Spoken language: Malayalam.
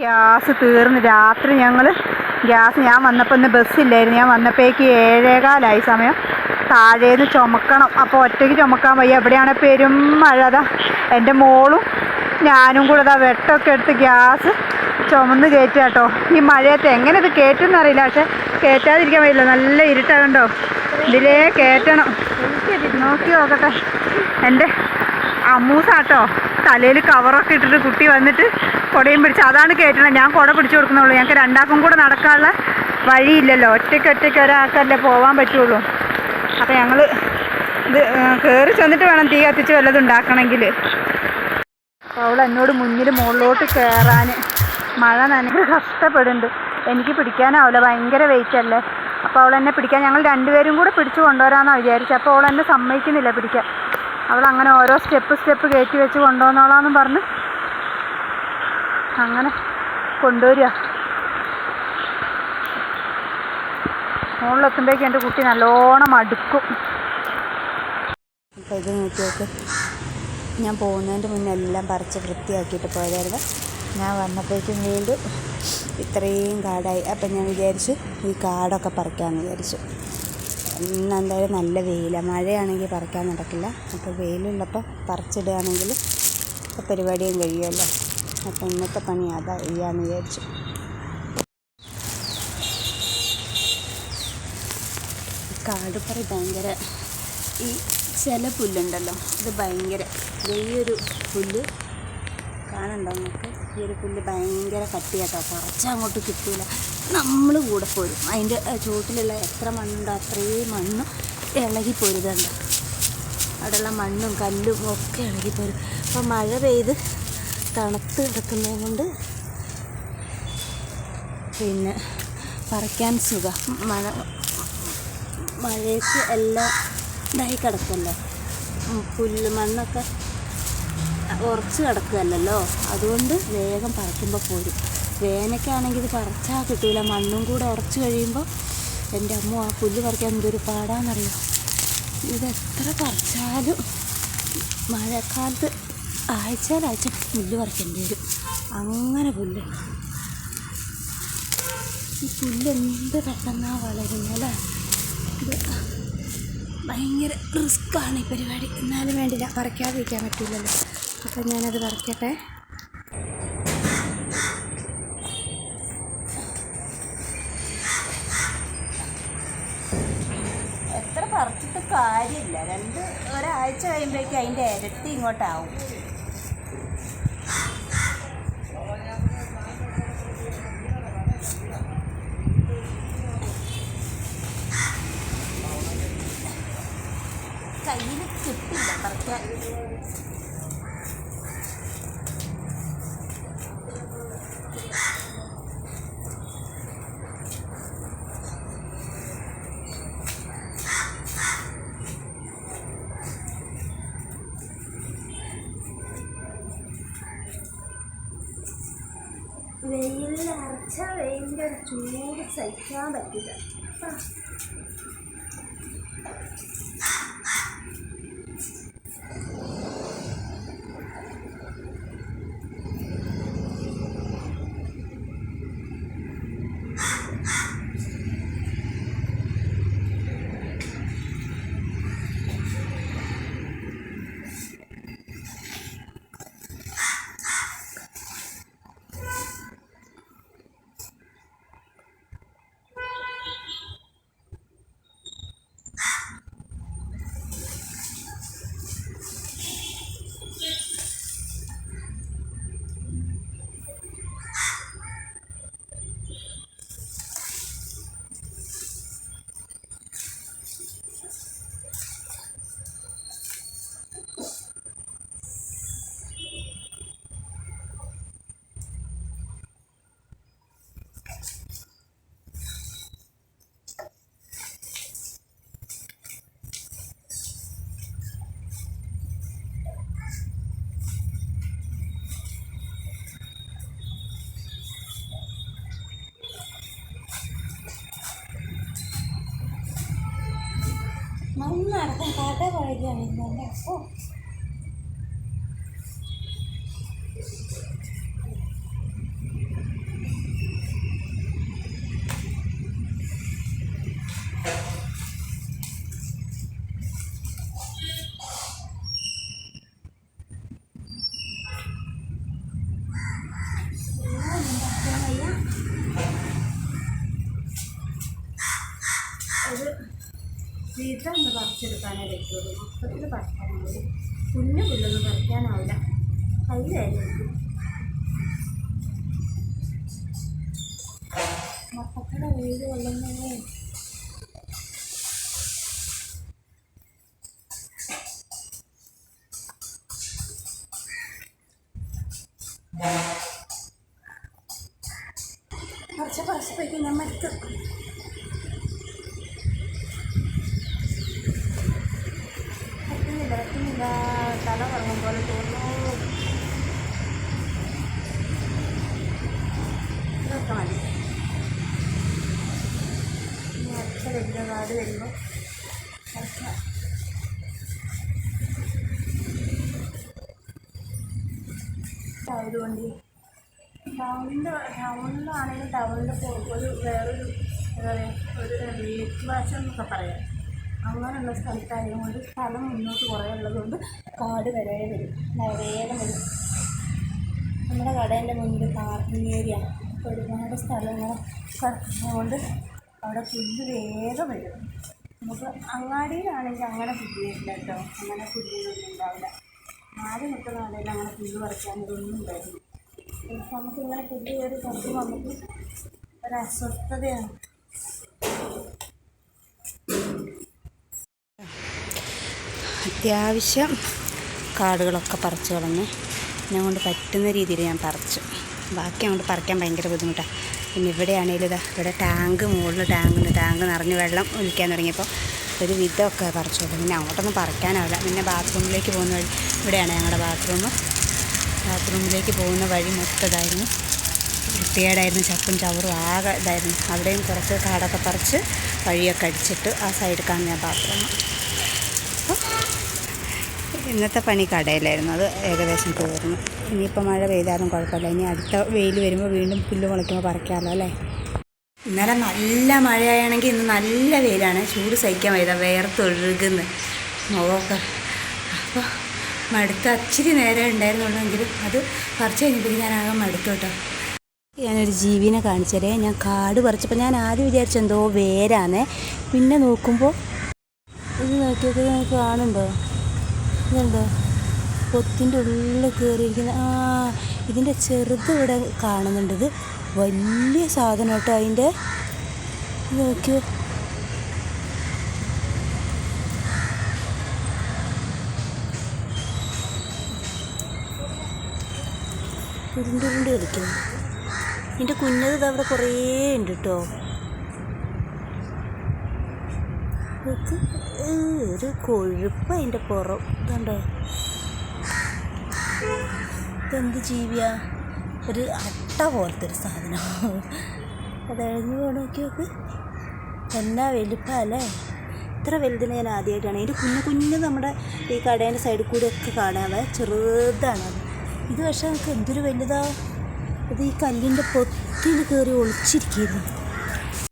ഗ്യാസ് തീർന്ന് രാത്രി ഞങ്ങൾ ഗ്യാസ് ഞാൻ വന്നപ്പോൾ ഇന്ന് ബസ്സില്ലായിരുന്നു ഞാൻ വന്നപ്പോഴേക്ക് ഏഴേകാലായി സമയം. താഴേന്ന് ചുമക്കണം. അപ്പോൾ ഒറ്റയ്ക്ക് ചുമക്കാൻ വയ്യ. എവിടെയാണ് പെരും മഴ അതാ എന്റെ മോളും ഞാനും കൂടെ അതാ വെട്ടമൊക്കെ എടുത്ത് ഗ്യാസ് ചുമന്ന് കയറ്റുക കേട്ടോ ഈ മഴയത്ത് എങ്ങനെ ഇത് കയറ്റുമെന്ന് അറിയില്ല. പക്ഷെ കയറ്റാതിരിക്കാൻ വയ്യില്ല നല്ല ഇരുട്ടാകണ്ടോ ഇതിലേ കയറ്റണം നോക്കി നോക്കട്ടെ. എന്റെ അമ്മൂസാട്ടോ തലയിൽ കവറൊക്കെ ഇട്ടിട്ട് കുട്ടി വന്നിട്ട് കുടയും പിടിച്ച് അതാണ് കേട്ടത് ഞാൻ കുട പിടിച്ചു കൊടുക്കുന്നുള്ളൂ. ഞങ്ങൾക്ക് രണ്ടാക്കും കൂടെ നടക്കാനുള്ള വഴിയില്ലല്ലോ. ഒറ്റയ്ക്ക് ഒറ്റയ്ക്ക് ഒരാൾക്കല്ലേ പോകാൻ പറ്റുള്ളൂ. അപ്പം ഞങ്ങൾ ഇത് കയറി ചെന്നിട്ട് വേണം തീ കത്തിച്ച് വല്ലതും ഉണ്ടാക്കണമെങ്കിൽ അപ്പോൾ അവൾ എന്നോട് മുന്നിൽ മുകളിലോട്ട് കയറാൻ മഴ നനഞ്ഞ് കഷ്ടപ്പെടുന്നുണ്ട്. എനിക്ക് പിടിക്കാനാവില്ല. ഭയങ്കര വെയിറ്റ് അല്ലേ? അപ്പോൾ അവൾ എന്നെ പിടിക്കാൻ ഞങ്ങൾ രണ്ടുപേരും കൂടെ പിടിച്ച് കൊണ്ടുവരാമെന്നാണ് വിചാരിച്ചത്. അപ്പോൾ അവൾ എന്നെ സമ്മതിക്കുന്നില്ല പിടിക്കാൻ. അവൾ അങ്ങനെ ഓരോ സ്റ്റെപ്പ് സ്റ്റെപ്പ് കയറ്റി വെച്ച് കൊണ്ടുവന്നോളാന്നും പറഞ്ഞ് അങ്ങനെ കൊണ്ടുവരിക. മുകളിലെത്തുമ്പോഴേക്കും എന്റെ കുട്ടി നല്ലോണം അടുക്കും. അപ്പോൾ ഇത് നോക്കി നോക്ക്. ഞാൻ പോകുന്നതിന്റെ മുന്നേ എല്ലാം പറിച്ച് വൃത്തിയാക്കിയിട്ട് പോയതായിരുന്നു. ഞാൻ വന്നപ്പോഴേക്കും വീണ്ടും ഇത്രയും കാടായി. അപ്പം ഞാൻ വിചാരിച്ചു ഈ കാടൊക്കെ പറിക്കാമെന്ന് വിചാരിച്ചു. ഇന്ന് എന്തായാലും നല്ല വെയിലാണ് മഴയാണെങ്കിൽ പറിക്കാൻ നടക്കില്ല. അപ്പോൾ വെയിലുള്ളപ്പോൾ പറിച്ചിടുകയാണെങ്കിൽ പരിപാടിയും കഴിയുമല്ലോ. അപ്പോൾ ഇന്നത്തെ പണി അതാ ചെയ്യാമെന്ന് വിചാരിച്ചു കാടുപറി ഭയങ്കര ഈ ചില പുല്ലുണ്ടല്ലോ. ഇത് ഭയങ്കര വലിയൊരു പുല്ല്. കാണണ്ടോ നമുക്ക് ഈ ഒരു പുല്ല് ഭയങ്കര കട്ടിയാട്ടോ. കുറച്ച് അങ്ങോട്ട് കിട്ടൂല. നമ്മൾ കൂടെ പോരും. അതിന്റെ ചുവട്ടിലുള്ള എത്ര മണ്ണുണ്ടോ അത്രയും മണ്ണും ഇളകി പോരുതുണ്ട് അവിടെയുള്ള മണ്ണും കല്ലും ഒക്കെ ഇളകി പോരും. അപ്പം മഴ പെയ്ത് തണുത്ത് കിടക്കുന്നത് കൊണ്ട് പിന്നെ പറിക്കാൻ സുഖം. മഴ മഴയ്ക്ക് എല്ലാം ഇതായി കിടക്കല്ലേ? പുല്ല് മണ്ണൊക്കെ ഉറച്ച് കിടക്കുകയല്ലല്ലോ? അതുകൊണ്ട് വേഗം പറിക്കുമ്പോൾ പോരും. വേനയ്ക്കാണെങ്കിൽ ഇത് പറിച്ചാൽ കിട്ടില്ല മണ്ണും കൂടെ ഉറച്ച് കഴിയുമ്പോൾ എന്റെ അമ്മ ആ പുല്ല് പറിക്കാൻ എന്തൊരു ഇത് എത്ര പറിച്ചാലും മഴക്കാലത്ത് ആഴ്ചയിലാഴ്ച പുല്ല് പറിക്കേണ്ടി വരും. അങ്ങനെ പുല്ല്. ഈ പുല്ല് എന്ത് പെട്ടെന്നാ ഇത് ഭയങ്കര റിസ്ക്കാണ് ഈ പരിപാടി. എന്നാലും വേണ്ടില്ല പറിക്കാതിരിക്കാൻ പറ്റില്ലല്ലോ. അപ്പം ഞാനത് പറിക്കട്ടെ. എത്ര പറിച്ചിട്ട് കാര്യമില്ല. രണ്ട് ഒരാഴ്ച കഴിയുമ്പോഴേക്കും അതിന്റെ ഇരട്ടി ഇങ്ങോട്ടാവും. കിട്ടില്ല അർച്ച വെയിലിൽ അരച്ച വെയിലിന്റെ ചൂട് സഹിക്കാൻ പറ്റില്ല. ആ. മണ്ണടക്കം കട കുഴക്കുകയാണ് ഇന്നെ ഒന്ന് പറിച്ചെടുക്കാനേ പറ്റുള്ളൂ മൊത്തത്തിൽ പറിക്കാനാവില്ല കുഞ്ഞു പുല്ലൊന്നും പറിക്കാനാവില്ല കയ്യിലായിരുന്നു മൊത്തത്തിലെ വീട് കൊള്ളുന്നേ കുറച്ച് കുറച്ചപ്പോഴേക്ക് ഞാൻ മരിച്ചു പറ്റുന്നില്ല പറ്റുന്നില്ല തല കറങ്ങും പോലെ തോന്നുന്നു. ഇതൊക്കെ മതി. ഇനി അടുത്ത വലിയ കാട് വരുമ്പോൾ ആയതുകൊണ്ട് ടൗണിന്റെ ടൗണിലാണെങ്കിൽ ടൗണിൽ ഒരു വേറൊരു എന്താ പറയുക ഒരു വീട്ട് ഭാഷ എന്നൊക്കെ പറയാം. അങ്ങനെയുള്ള സ്ഥലത്തായതുകൊണ്ട് സ്ഥലം മുന്നോട്ട് കുറേ ഉള്ളതുകൊണ്ട് കാട് വരെ വരും. വേഗം വരും. നമ്മുടെ കടേന്റെ മുന്നിൽ പാർക്കിംഗ് ഏരിയ ഒരുപാട് സ്ഥലങ്ങൾ കിടക്കുന്നതുകൊണ്ട് അവിടെ പുല്ല് വേഗം വരും. നമുക്ക് അങ്ങാടിയിലാണെങ്കിൽ അങ്ങനെ പുല്ല് വരില്ല കേട്ടോ. അങ്ങനെ പുല്ലുകളൊന്നും ഉണ്ടാവില്ല. ആദ്യം നിൽക്കുന്ന കടയിൽ അങ്ങനെ പുല്ല് പറിക്കാൻ ഇതൊന്നും ഉണ്ടായിരുന്നു നമുക്കിങ്ങനെ പുല്ല് കയറി കുറച്ച് നമുക്ക് ഒരു അസ്വസ്ഥതയാണ്. അത്യാവശ്യം കാടുകളൊക്കെ പറിച്ച് കളഞ്ഞ് എന്നെ കൊണ്ട് പറ്റുന്ന രീതിയിൽ ഞാൻ പറിച്ചു. ബാക്കി അങ്ങോട്ട് പറിക്കാൻ ഭയങ്കര ബുദ്ധിമുട്ടാണ് പിന്നെ ഇവിടെയാണെങ്കിലും ഇതാ ഇവിടെ ടാങ്ക് മുകളിൽ ടാങ്കുണ്ട് ടാങ്ക് നിറഞ്ഞ് വെള്ളം ഒലിക്കാൻ തുടങ്ങിയപ്പോൾ ഒരു വിധമൊക്കെ പറിച്ചു. കൊടുക്കും പിന്നെ അങ്ങോട്ടൊന്നും പറിക്കാനാവില്ല. പിന്നെ ബാത്റൂമിലേക്ക് പോകുന്ന വഴി ഇവിടെയാണ് ഞങ്ങളുടെ ബാത്റൂം. ബാത്റൂമിലേക്ക് പോകുന്ന വഴി മൊത്തം ഇതായിരുന്നു. വൃത്തികേടായിരുന്നു. ചപ്പും ചവറും ആകെ ഇതായിരുന്നു. അവിടെയും കുറച്ച് കാടൊക്കെ പറിച്ച് വഴിയൊക്കെ അടിച്ചിട്ട് ആ സൈഡ് കാണുന്ന ബാത്റൂം. ഇന്നത്തെ പണി കടയിലായിരുന്നു. അത് ഏകദേശം തീർന്നു. ഇനിയിപ്പോൾ മഴ പെയ്താലും കുഴപ്പമില്ല. ഇനി അടുത്ത വെയിൽ വരുമ്പോൾ വീണ്ടും പുല്ല് മുളയ്ക്കുമ്പോൾ പറിക്കാമല്ലോ അല്ലേ? ഇന്നലെ നല്ല മഴയാണെങ്കിൽ ഇന്ന് നല്ല വെയിലാണ്. ചൂട് സഹിക്കാൻ വയ്യ. വേർത്തൊഴുകുന്നു. മുഖമൊക്കെ. അപ്പോൾ മടുത്ത് അച്ചിരി നേരം ഉണ്ടായിരുന്നുള്ളെങ്കിലും അത് പറിച്ച് കഴിഞ്ഞപ്പോൾ ഞാൻ ആകെ മടുത്തു കേട്ടോ. ഞാനൊരു ജീവിനെ കാണിച്ചതേ. ഞാൻ കാട് പറിച്ചപ്പോൾ ഞാൻ ആദ്യം വിചാരിച്ച എന്തോ വേരാന്നേ. പിന്നെ നോക്കുമ്പോൾ ഇത് നോക്കിയൊക്കെ നമുക്ക് കാണുന്നുണ്ടോ? ഇതുണ്ടോ പൊത്തിന്റെ ഉള്ളിൽ കയറിയിരിക്കുന്ന ആ ഇതിന്റെ ചെറുത് ഇവിടെ കാണുന്നുണ്ട് ഇത്. വലിയ സാധനം കേട്ടോ അതിന്റെ നോക്കിയോ? ഉരുണ്ട് ഉരുണ്ട് കളിക്കുന്നു. ഇതിന്റെ കുഞ്ഞത് അവിടെ കുറേ ഉണ്ട് കേട്ടോ. ഇത് ഒരു കൊഴുപ്പ് അതിന്റെ പുറം. ഇതുണ്ടോ ഇതെന്ത് ജീവിയ? ഒരു അട്ട പോലത്തെ ഒരു സാധനം. അത് എഴുതി പോണോക്കി നോക്ക് എന്നാ വലുപ്പല്ലേ ഇത്ര വലുതിനെ ഞാൻ ആദ്യമായിട്ടാണ്. ഇതിന്റെ കുഞ്ഞു കുഞ്ഞു നമ്മുടെ ഈ കടേന്റെ സൈഡിൽ കൂടെ ഒക്കെ കാണാതെ ചെറുതാണ് അത്. ഇത് പക്ഷേ നമുക്ക് എന്തൊരു വലുതാ? അത് ഈ കല്ലിന്റെ പൊത്തിൽ കയറി ഒളിച്ചിരിക്കുന്നു.